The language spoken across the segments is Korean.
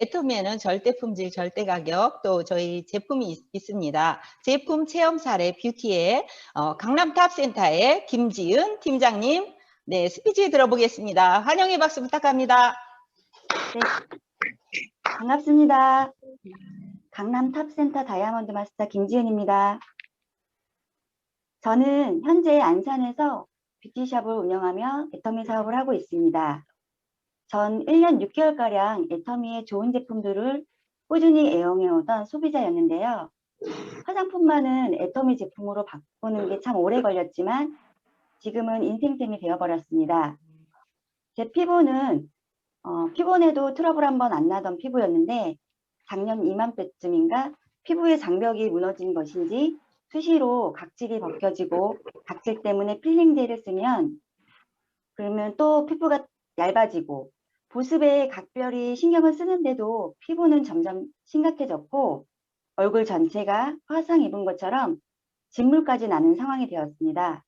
애터미에는 절대 품질, 절대 가격 또 저희 제품이 있, 있습니다. 제품 체험 사례 뷰티의 어, 강남탑센터의 김지은 팀장님 네 스피치 들어보겠습니다. 환영의 박수 부탁합니다. 네. 반갑습니다. 강남 탑센터 다이아몬드 마스터 김지은입니다. 저는 현재 안산에서 뷰티샵을 운영하며 애터미 사업을 하고 있습니다. 전 1년 6개월가량 애터미의 좋은 제품들을 꾸준히 애용해오던 소비자였는데요. 화장품만은 애터미 제품으로 바꾸는 게 참 오래 걸렸지만 지금은 인생템이 되어버렸습니다. 제 피부는 어, 피곤해도 트러블 한 번 안 나던 피부였는데 작년 이맘때쯤인가 피부의 장벽이 무너진 것인지 수시로 각질이 벗겨지고 각질 때문에 필링제를 쓰면 그러면 또 피부가 얇아지고 보습에 각별히 신경을 쓰는데도 피부는 점점 심각해졌고 얼굴 전체가 화상 입은 것처럼 진물까지 나는 상황이 되었습니다.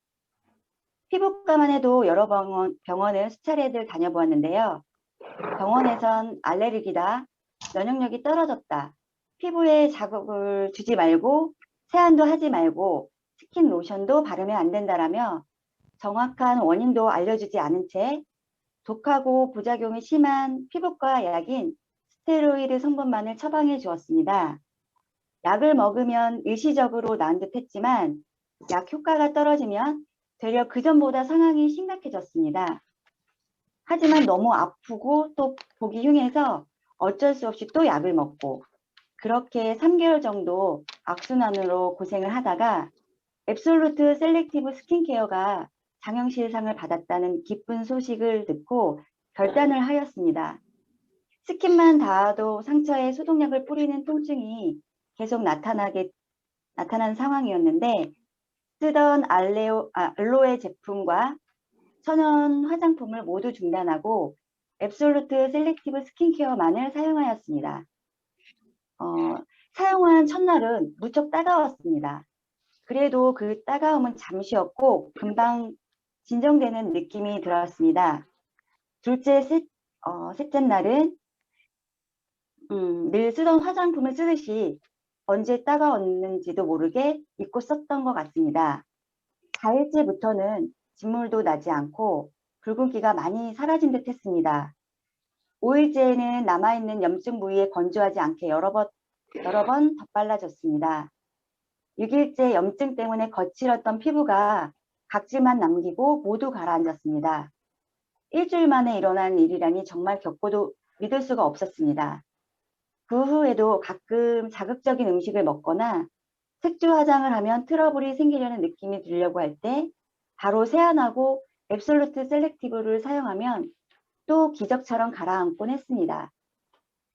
피부과만 해도 여러 병원, 병원을 수차례들 다녀보았는데요. 병원에선 알레르기다, 면역력이 떨어졌다, 피부에 자극을 주지 말고 세안도 하지 말고 스킨 로션도 바르면 안 된다라며 정확한 원인도 알려주지 않은 채 독하고 부작용이 심한 피부과 약인 스테로이드 성분만을 처방해 주었습니다. 약을 먹으면 일시적으로 나은 듯 했지만 약 효과가 떨어지면 되려 그전보다 상황이 심각해졌습니다. 하지만 너무 아프고 또 보기 흉해서 어쩔 수 없이 또 약을 먹고 그렇게 3개월 정도 악순환으로 고생을 하다가 앱솔루트 셀렉티브 스킨케어가 장영실상을 받았다는 기쁜 소식을 듣고 결단을 하였습니다. 스킨만 닿아도 상처에 소독약을 뿌리는 통증이 계속 나타나게 나타난 상황이었는데 쓰던 알레오, 아, 알로에 제품과 천연 화장품을 모두 중단하고 앱솔루트 셀렉티브 스킨케어만을 사용하였습니다. 어, 사용한 첫날은 무척 따가웠습니다. 그래도 그 따가움은 잠시였고 금방 진정되는 느낌이 들었습니다. 둘째, 셋, 어, 셋째 날은 음, 늘 쓰던 화장품을 쓰듯이 언제 따가웠는지도 모르게 잊고 썼던 것 같습니다. 4일째부터는 진물도 나지 않고 붉은기가 많이 사라진 듯 했습니다. 5일째에는 남아있는 염증 부위에 건조하지 않게 여러 번, 여러 번 덧발라졌습니다. 6일째 염증 때문에 거칠었던 피부가 각질만 남기고 모두 가라앉았습니다. 일주일 만에 일어난 일이라니 정말 겪고도 믿을 수가 없었습니다. 그 후에도 가끔 자극적인 음식을 먹거나 색조 화장을 하면 트러블이 생기려는 느낌이 들려고 할 때 바로 세안하고 앱솔루트 셀렉티브를 사용하면 또 기적처럼 가라앉곤 했습니다.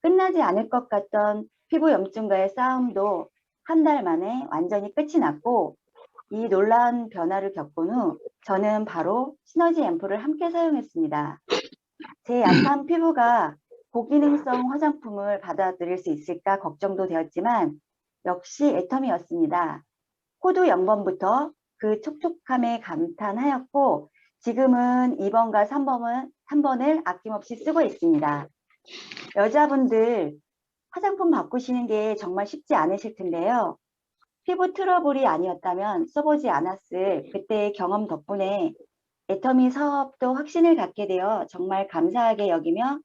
끝나지 않을 것 같던 피부 염증과의 싸움도 한 달 만에 완전히 끝이 났고 이 놀라운 변화를 겪은 후 저는 바로 시너지 앰플을 함께 사용했습니다. 제 약한 피부가 고기능성 화장품을 받아들일 수 있을까 걱정도 되었지만 역시 애텀이었습니다. 코드 0번부터 그 촉촉함에 감탄하였고 지금은 2번과 3번을, 3번을 아낌없이 쓰고 있습니다. 여자분들 화장품 바꾸시는 게 정말 쉽지 않으실 텐데요. 피부 트러블이 아니었다면 써보지 않았을 그때의 경험 덕분에 애터미 사업도 확신을 갖게 되어 정말 감사하게 여기며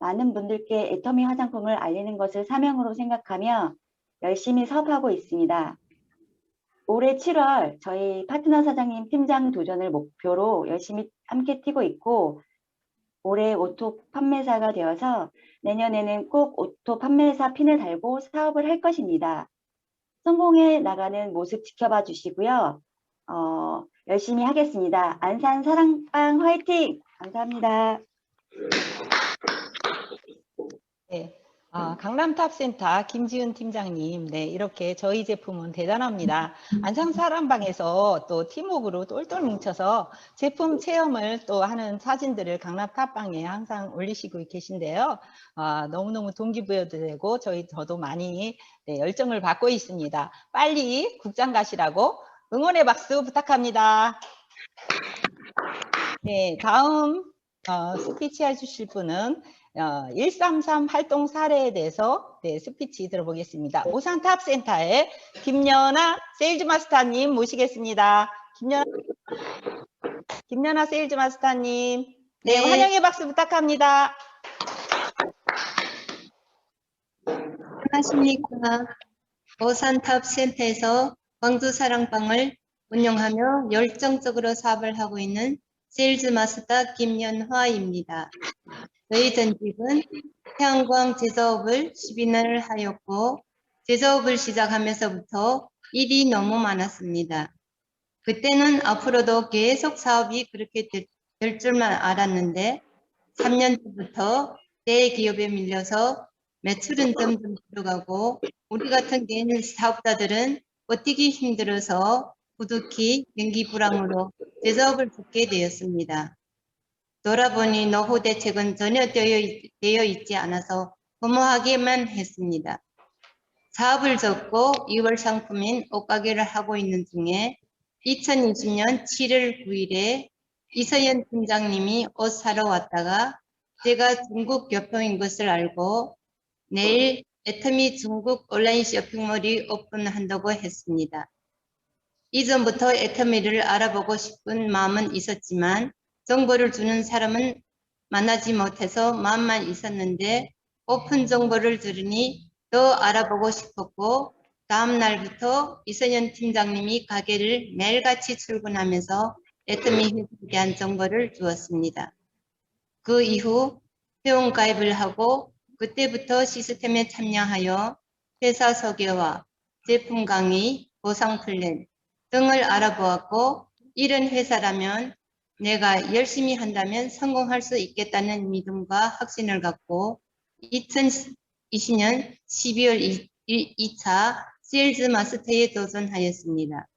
많은 분들께 애터미 화장품을 알리는 것을 사명으로 생각하며 열심히 사업하고 있습니다. 올해 7월 저희 파트너 사장님 팀장 도전을 목표로 열심히 함께 뛰고 있고 올해 오토 판매사가 되어서 내년에는 꼭 오토 판매사 핀을 달고 사업을 할 것입니다. 성공해 나가는 모습 지켜봐 주시고요. 어, 열심히 하겠습니다. 안산 사랑방 화이팅! 감사합니다. 네. 아, 강남탑센터 김지은 팀장님, 네, 이렇게 저희 제품은 대단합니다. 안상 사람방에서 또 팀워크로 똘똘 뭉쳐서 제품 체험을 또 하는 사진들을 강남탑방에 항상 올리시고 계신데요. 아, 너무너무 동기부여도 되고 저희 저도 많이 네, 열정을 받고 있습니다. 빨리 국장 가시라고 응원의 박수 부탁합니다. 네, 다음 어, 스피치 해주실 분은 어, 133 활동 사례에 대해서 네, 스피치 들어보겠습니다. 오산탑센터의 김연아 세일즈 마스터님 모시겠습니다. 김연 김연아 세일즈 마스터님, 네, 네. 환영의 박수 부탁합니다. 안녕하십니까. 오산탑 센터에서 광주 사랑방을 운영하며 열정적으로 사업을 하고 있는 세일즈 마스터 김연화입니다. 저희 전직은 태양광 제조업을 12년을 하였고 제조업을 시작하면서부터 일이 너무 많았습니다. 그때는 앞으로도 계속 사업이 그렇게 될, 될 줄만 알았는데 3년 전부터 대 기업에 밀려서 매출은 점점 들어가고 우리 같은 개인 사업자들은 버티기 힘들어서 부득이 경기 불황으로 제조업을 접게 되었습니다. 돌아보니 노후 대책은 전혀 되어, 있지 않아서 허무하게만 했습니다. 사업을 접고 2월 상품인 옷가게를 하고 있는 중에 2020년 7월 9일에 이서연 팀장님이 옷 사러 왔다가 제가 중국 교포인 것을 알고 내일 애터미 중국 온라인 쇼핑몰이 오픈한다고 했습니다. 이전부터 애터미를 알아보고 싶은 마음은 있었지만 정보를 주는 사람은 만나지 못해서 마음만 있었는데 오픈 정보를 들으니 더 알아보고 싶었고 다음 날부터 이선현 팀장님이 가게를 매일같이 출근하면서 애터미 회사에 대한 정보를 주었습니다. 그 이후 회원 가입을 하고 그때부터 시스템에 참여하여 회사 소개와 제품 강의, 보상 플랜 등을 알아보았고 이런 회사라면 내가 열심히 한다면 성공할 수 있겠다는 믿음과 확신을 갖고 2020년 12월 2차 세일즈 마스터에 도전하였습니다.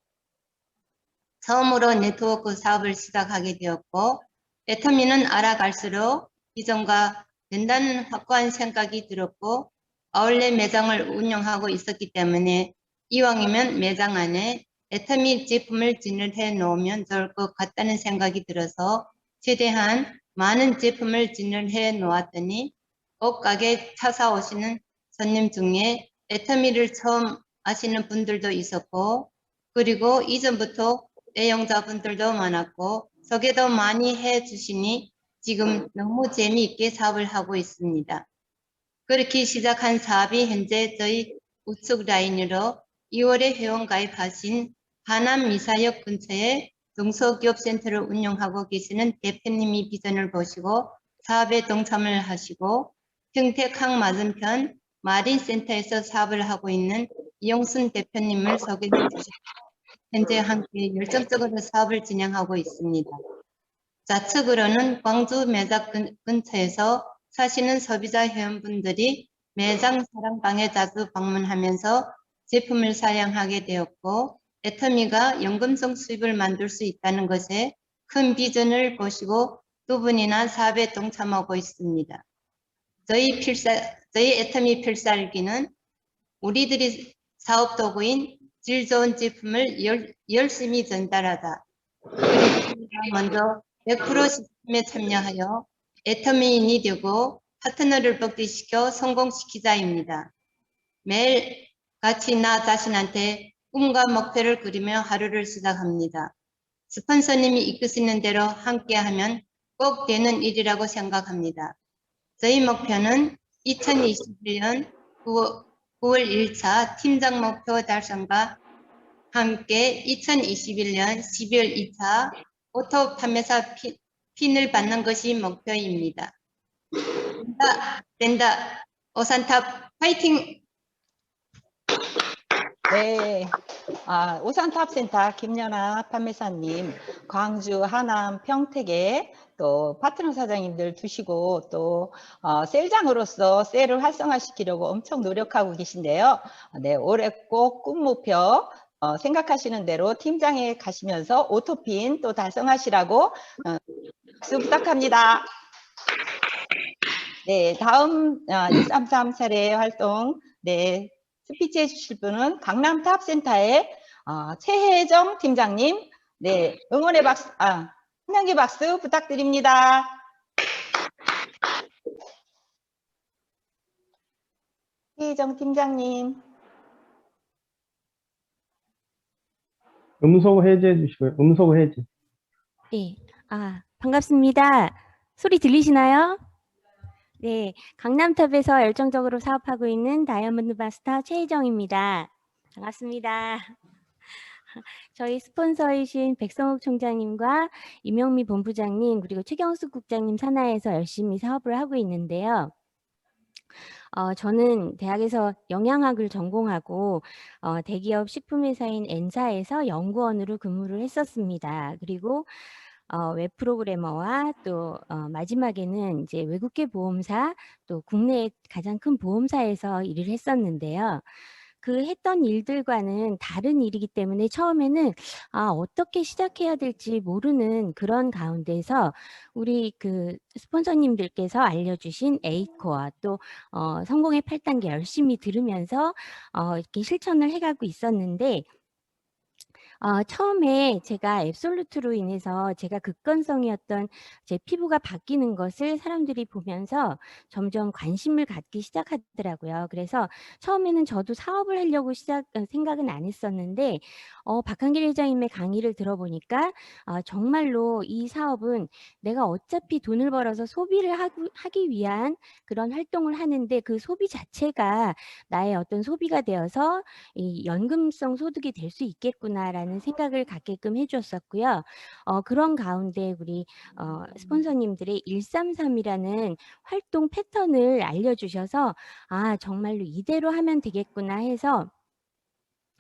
처음으로 네트워크 사업을 시작하게 되었고 애터미는 알아갈수록 이전과 된다는 확고한 생각이 들었고 아울렛 매장을 운영하고 있었기 때문에 이왕이면 매장 안에 애터미 제품을 진열해 놓으면 좋을 것 같다는 생각이 들어서 최대한 많은 제품을 진열해 놓았더니 옷가게 찾아오시는 손님 중에 애터미를 처음 아시는 분들도 있었고 그리고 이전부터 애용자분들도 많았고 소개도 많이 해 주시니 지금 너무 재미있게 사업을 하고 있습니다. 그렇게 시작한 사업이 현재 저희 우측 라인으로 2월에 회원 가입하신 하남 미사역 근처에 중소기업센터를 운영하고 계시는 대표님이 비전을 보시고 사업에 동참을 하시고 평택항 맞은편 마린센터에서 사업을 하고 있는 이용순 대표님을 소개해 주시고 현재 함께 열정적으로 사업을 진행하고 있습니다. 좌측으로는 광주 매장 근, 근처에서 사시는 소비자 회원분들이 매장 사랑방에 자주 방문하면서 제품을 사용하게 되었고 애터미가 연금성 수입을 만들 수 있다는 것에 큰 비전을 보시고 두 분이나 사업에 동참하고 있습니다. 저희 필사, 저희 애터미 필살기는 우리들이 사업 도구인 질 좋은 제품을 열, 열심히 전달하다. 먼저 100% 시스템에 참여하여 애터미인이 되고 파트너를 복귀시켜 성공시키자입니다. 매일 같이 나 자신한테 꿈과 목표를 그리며 하루를 시작합니다. 스폰서님이 이끄시는 대로 함께하면 꼭 되는 일이라고 생각합니다. 저희 목표는 2021년 9월, 9월 1차 팀장 목표 달성과 함께 2021년 12월 2차 오토 판매사 피- 핀을 받는 것이 목표입니다. 된다, 된다. 오산탑 파이팅! 네, 아, 오산탑센터 김연아 판매사님, 광주, 하남, 평택에 또 파트너 사장님들 두시고 또 어, 셀장으로서 셀을 활성화시키려고 엄청 노력하고 계신데요. 네, 올해 꼭 꿈 목표 어, 생각하시는 대로 팀장에 가시면서 오토핀 또 달성하시라고 어, 박수 부탁합니다. 네, 다음 어, 133 사례 활동 네, 스피치 해주실 분은 강남탑센터의 어, 최혜정 팀장님. 네, 응원의 박수, 아, 환영의 박수 부탁드립니다. 최혜정 팀장님. 음소 해제해 주시고요. 음소 해제. 네, 아, 반갑습니다. 소리 들리시나요? 네, 강남탑에서 열정적으로 사업하고 있는 다이아몬드 마스터 최혜정입니다. 반갑습니다. 저희 스폰서이신 백성욱 총장님과 이명미 본부장님 그리고 최경숙 국장님 산하에서 열심히 사업을 하고 있는데요. 어, 저는 대학에서 영양학을 전공하고 어, 대기업 식품회사인 N사에서 연구원으로 근무를 했었습니다. 그리고 어, 웹 프로그래머와 또 어, 마지막에는 이제 외국계 보험사 또 국내 가장 큰 보험사에서 일을 했었는데요. 그 했던 일들과는 다른 일이기 때문에 처음에는 아, 어떻게 시작해야 될지 모르는 그런 가운데서 우리 그 스폰서님들께서 알려주신 에이코어 또 어, 성공의 8단계 열심히 들으면서 어, 이렇게 실천을 해가고 있었는데 어, 처음에 제가 앱솔루트로 인해서 제가 극건성이었던 제 피부가 바뀌는 것을 사람들이 보면서 점점 관심을 갖기 시작하더라고요. 그래서 처음에는 저도 사업을 하려고 시작 어, 생각은 안 했었는데 어, 박한길 회장님의 강의를 들어보니까 아, 정말로 이 사업은 내가 어차피 돈을 벌어서 소비를 하고, 하기 위한 그런 활동을 하는데 그 소비 자체가 나의 어떤 소비가 되어서 이 연금성 소득이 될 수 있겠구나라는 생각을 갖게끔 해주었었고요. 어, 그런 가운데 우리 어, 스폰서님들의 133이라는 활동 패턴을 알려주셔서 아 정말로 이대로 하면 되겠구나 해서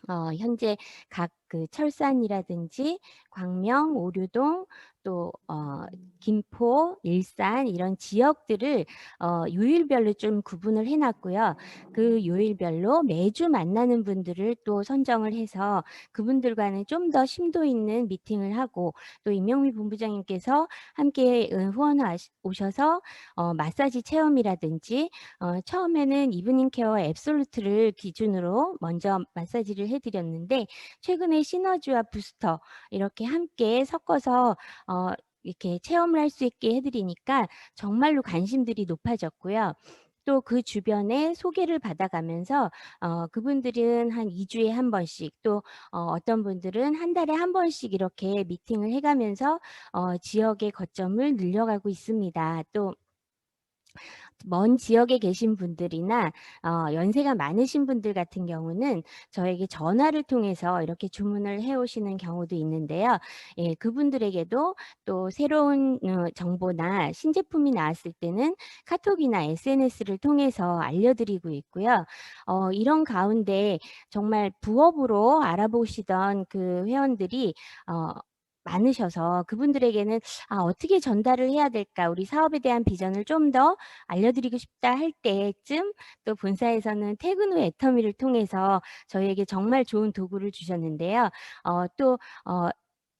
어, 현재 각그 철산이라든지 광명, 오류동 또 어, 김포, 일산 이런 지역들을 어, 요일별로 좀 구분을 해놨고요. 그 요일별로 매주 만나는 분들을 또 선정을 해서 그분들과는 좀 더 심도 있는 미팅을 하고 또 임영미 본부장님께서 함께 어, 후원 오셔서 어, 마사지 체험이라든지 어, 처음에는 이브닝 케어 앱솔루트를 기준으로 먼저 마사지를 해드렸는데 최근에 시너지와 부스터 이렇게 함께 섞어서 어, 이렇게 체험을 할 수 있게 해드리니까 정말로 관심들이 높아졌고요. 또 그 주변에 소개를 받아가면서 어, 그분들은 한 2주에 한 번씩 또 어, 어떤 분들은 한 달에 한 번씩 이렇게 미팅을 해가면서 어, 지역의 거점을 늘려가고 있습니다. 또 먼 지역에 계신 분들이나 어, 연세가 많으신 분들 같은 경우는 저에게 전화를 통해서 이렇게 주문을 해오시는 경우도 있는데요. 예, 그분들에게도 또 새로운 어, 정보나 신제품이 나왔을 때는 카톡이나 SNS를 통해서 알려드리고 있고요. 어, 이런 가운데 정말 부업으로 알아보시던 그 회원들이 어, 많으셔서 그분들에게는 아, 어떻게 전달을 해야 될까 우리 사업에 대한 비전을 좀 더 알려드리고 싶다 할 때쯤 또 본사에서는 퇴근 후 애터미를 통해서 저희에게 정말 좋은 도구를 주셨는데요. 어, 또 어,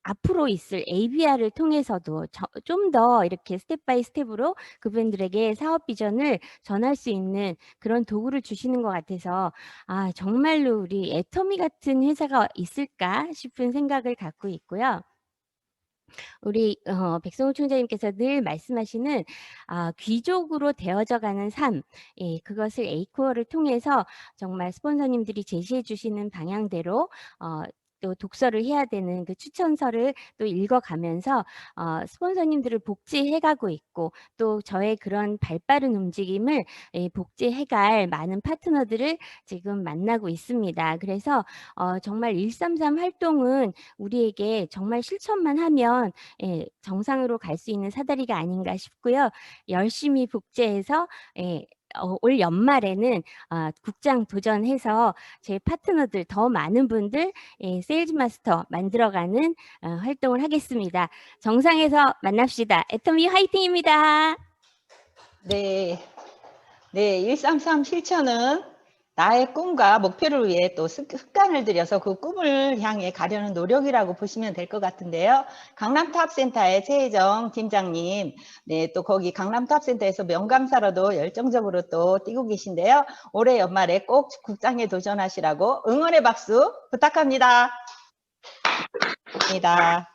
앞으로 있을 ABR을 통해서도 좀 더 이렇게 스텝 바이 스텝으로 그분들에게 사업 비전을 전할 수 있는 그런 도구를 주시는 것 같아서 아 정말로 우리 애터미 같은 회사가 있을까 싶은 생각을 갖고 있고요. 우리 어, 백성우 총장님께서 늘 말씀하시는 아, 귀족으로 되어져가는 삶, 예, 그것을 에이코어를 통해서 정말 스폰서님들이 제시해 주시는 방향대로 어, 또 독서를 해야 되는 그 추천서를 또 읽어가면서 어, 스폰서님들을 복지해가고 있고 또 저의 그런 발빠른 움직임을 예, 복지해갈 많은 파트너들을 지금 만나고 있습니다. 그래서 어, 정말 133 활동은 우리에게 정말 실천만 하면 예, 정상으로 갈 수 있는 사다리가 아닌가 싶고요. 열심히 복제해서 예, 어, 올 연말에는 어, 국장 도전해서 제 파트너들 더 많은 분들 예, 세일즈 마스터 만들어가는 어, 활동을 하겠습니다. 정상에서 만납시다. 애터미 화이팅입니다. 네. 네, 133 실천은 나의 꿈과 목표를 위해 또 습- 습관을 들여서 그 꿈을 향해 가려는 노력이라고 보시면 될 것 같은데요. 강남탑센터의 최혜정 팀장님, 네, 또 거기 강남탑센터에서 명강사로도 열정적으로 또 뛰고 계신데요. 올해 연말에 꼭 국장에 도전하시라고 응원의 박수 부탁합니다. 입니다.